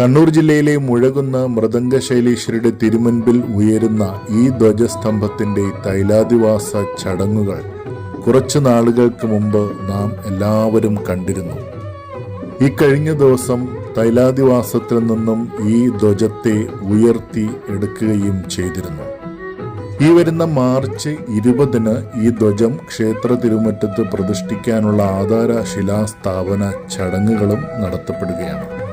കണ്ണൂർ ജില്ലയിലെ മുഴകുന്ന മൃദംഗശൈലീശ്വരുടെ തിരുമുൻപിൽ ഉയരുന്ന ഈ ധ്വജസ്തംഭത്തിന്റെ തൈലാദിവാസ ചടങ്ങുകൾ കുറച്ചു നാളുകൾക്ക് മുമ്പ് നാം എല്ലാവരും കണ്ടിരുന്നു. ഈ കഴിഞ്ഞ ദിവസം തൈലാദിവാസത്തിൽ നിന്നും ഈ ധ്വജത്തെ ഉയർത്തി എടുക്കുകയും ചെയ്തിരുന്നു. ഈ വരുന്ന മാർച്ച് ഇരുപതിന് ഈ ധ്വജം ക്ഷേത്ര തിരുമുറ്റത്ത് പ്രതിഷ്ഠിക്കാനുള്ള ആധാര ശിലാസ്ഥാപന ചടങ്ങുകളും നടത്തപ്പെടുകയാണ്.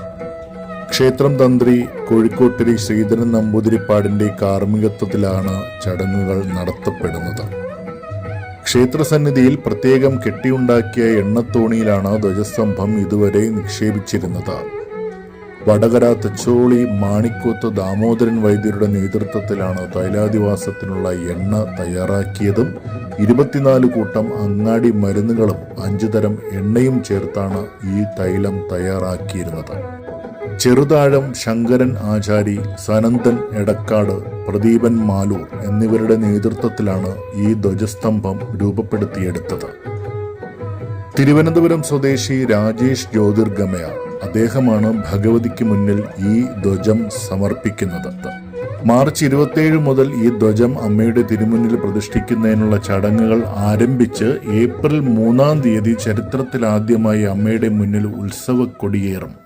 ക്ഷേത്രം തന്ത്രി കോഴിക്കോട്ടിരി ശ്രീധരൻ നമ്പൂതിരിപ്പാടിന്റെ കാർമ്മികത്വത്തിലാണ് ചടങ്ങുകൾ നടത്തപ്പെടുന്നത്. ക്ഷേത്രസന്നിധിയിൽ പ്രത്യേകം കെട്ടിയുണ്ടാക്കിയ എണ്ണത്തോണിയിലാണ് ധ്വജസ്തംഭം ഇതുവരെ നിക്ഷേപിച്ചിരുന്നത്. വടകര തച്ചോളി മാണിക്കൂത്ത് ദാമോദരൻ വൈദ്യരുടെ നേതൃത്വത്തിലാണ് തൈലാധിവാസത്തിനുള്ള എണ്ണ തയ്യാറാക്കിയതും ഇരുപത്തിനാല് കൂട്ടം അങ്ങാടി മരുന്നുകളും അഞ്ചു തരം എണ്ണയും ചേർത്താണ് ഈ തൈലം തയ്യാറാക്കിയിരുന്നത്. ചെറുതാഴം ശങ്കരൻ ആചാരി സനന്ദൻ എടക്കാട് പ്രദീപൻ മാലൂർ എന്നിവരുടെ നേതൃത്വത്തിലാണ് ഈ ധ്വജസ്തംഭം രൂപപ്പെടുത്തിയെടുത്തത്. തിരുവനന്തപുരം സ്വദേശി രാജേഷ് ജ്യോതിർഗമയ അദ്ദേഹമാണ് ഭഗവതിക്ക് മുന്നിൽ ഈ ധ്വജം സമർപ്പിക്കുന്നത്. മാർച്ച് ഇരുപത്തിയേഴ് മുതൽ ഈ ധ്വജം അമ്മയുടെ തിരുമുന്നിൽ പ്രതിഷ്ഠിക്കുന്നതിനുള്ള ചടങ്ങുകൾ ആരംഭിച്ച് ഏപ്രിൽ മൂന്നാം തീയതി ചരിത്രത്തിലാദ്യമായി അമ്മയുടെ മുന്നിൽ ഉത്സവ കൊടിയേറും